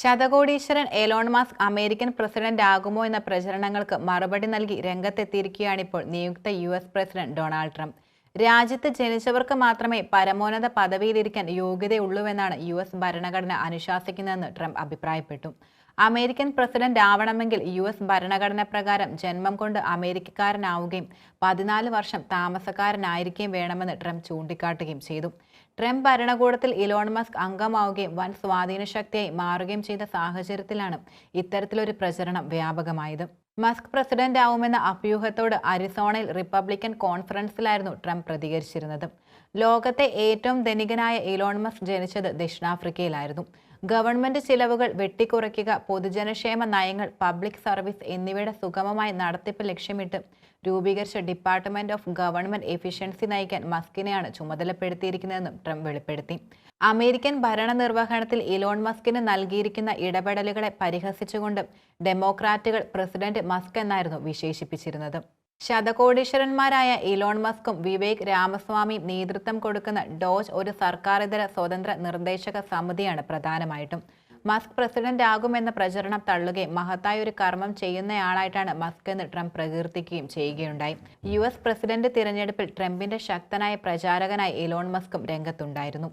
ശതകോടീശ്വരൻ Elon Musk American president ആകുമോ എന്ന പ്രചരണങ്ങൾക്ക് മറുപടി നൽകി രംഗത്തെത്തിയിരിക്കുകയാണിപ്പോൾ നിയുക്ത U S president Donald Trump. രാജ്യത്ത് ജനിച്ചവർക്ക് മാത്രമേ പരമോന്നത പദവിയിലിരിക്കാൻ യോഗ്യതയുള്ളൂവെന്നാണ് യു എസ് ഭരണഘടന അനുശാസിക്കുന്നതെന്ന് ട്രംപ് അഭിപ്രായപ്പെട്ടു. അമേരിക്കൻ പ്രസിഡന്റ് ആവണമെങ്കിൽ യു എസ് ഭരണഘടന പ്രകാരം ജന്മം കൊണ്ട് അമേരിക്കക്കാരനാവുകയും പതിനാല് വർഷം താമസക്കാരനായിരിക്കുകയും വേണമെന്ന് ട്രംപ് ചൂണ്ടിക്കാട്ടുകയും ചെയ്തു. ട്രംപ് ഭരണകൂടത്തിൽ ഇലോൺ മസ്ക് അംഗമാവുകയും വൻ സ്വാധീന ശക്തിയായി മാറുകയും ചെയ്ത സാഹചര്യത്തിലാണ് ഇത്തരത്തിലൊരു പ്രചരണം വ്യാപകമായത്. മസ്ക് പ്രസിഡന്റ് ആവുമെന്ന അഭ്യൂഹത്തോട് അരിസോണയിൽ റിപ്പബ്ലിക്കൻ കോൺഫറൻസിലായിരുന്നു ട്രംപ് പ്രതികരിച്ചിരുന്നത്. ലോകത്തെ ഏറ്റവും ധനികനായ ഇലോൺ മസ്ക് ജനിച്ചത് ദക്ഷിണാഫ്രിക്കയിലായിരുന്നു. ഗവൺമെന്റ് ചിലവുകൾ വെട്ടിക്കുറയ്ക്കുക പൊതുജനക്ഷേമ നയങ്ങൾ പബ്ലിക് സർവീസ് എന്നിവയുടെ സുഗമമായ നടത്തിപ്പ് ലക്ഷ്യമിട്ട് രൂപീകരിച്ച ഡിപ്പാർട്ട്മെന്റ് ഓഫ് ഗവൺമെന്റ് എഫിഷ്യൻസി നയിക്കാൻ മസ്കിനെയാണ് ചുമതലപ്പെടുത്തിയിരിക്കുന്നതെന്നും ട്രംപ് വെളിപ്പെടുത്തി. അമേരിക്കൻ ഭരണ നിർവഹണത്തിൽ ഇലോൺ മസ്കിന് നൽകിയിരിക്കുന്ന ഇടപെടലുകളെ പരിഹസിച്ചുകൊണ്ട് ഡെമോക്രാറ്റുകൾ പ്രസിഡന്റ് മസ്ക് എന്നായിരുന്നു വിശേഷിപ്പിച്ചിരുന്നത്. ശതകോടീശ്വരന്മാരായ ഇലോൺ മസ്കും വിവേക് രാമസ്വാമിയും നേതൃത്വം കൊടുക്കുന്ന ഡോജ് ഒരു സർക്കാരിതര സ്വതന്ത്ര നിർദ്ദേശക സമിതിയാണ് പ്രധാനമായിട്ടും. മസ്ക് പ്രസിഡന്റ് ആകുമെന്ന പ്രചരണം തള്ളുകയും മഹത്തായ ഒരു കർമ്മം ചെയ്യുന്നയാളായിട്ടാണ് മസ്ക് എന്ന് ട്രംപ് പ്രകീർത്തിക്കുകയും ചെയ്യുകയുണ്ടായി. യു എസ് പ്രസിഡന്റ് തിരഞ്ഞെടുപ്പിൽ ട്രംപിന്റെ ശക്തനായ പ്രചാരകനായി ഇലോൺ മസ്കും രംഗത്തുണ്ടായിരുന്നു.